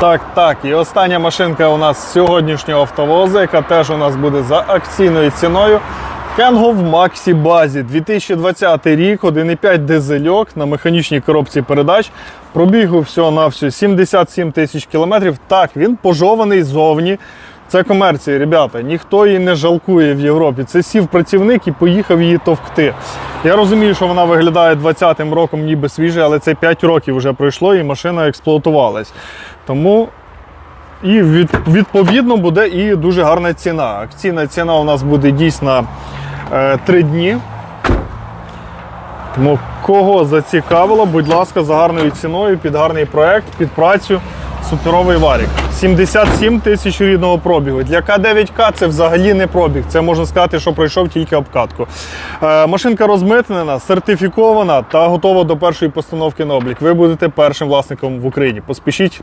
Так, так. І остання машинка у нас сьогоднішнього автовоза, яка теж у нас буде за акційною ціною. Кенго в Максі Базі 2020 рік, 1,5 дизельок на механічній коробці передач. Пробігу всього на всю 77 тисяч кілометрів. Так, він пожований зовні. Це комерція, ребята. Ніхто її не жалкує в Європі. Це сів працівник і поїхав її товкти. Я розумію, що вона виглядає 20-м роком ніби свіже, але це 5 років вже пройшло і машина експлуатувалась. Тому і від, відповідно буде і дуже гарна ціна. Акційна ціна у нас буде дійсно е, 3 дні. Тому кого зацікавило, будь ласка, за гарною ціною, під гарний проект, під працю. Суперовий варік. 77 тисяч рідного пробігу. Для К9К це взагалі не пробіг. Це можна сказати, що пройшов тільки обкатку. Е, машинка розмитнена, сертифікована та готова до першої постановки на облік. Ви будете першим власником в Україні. Поспішіть.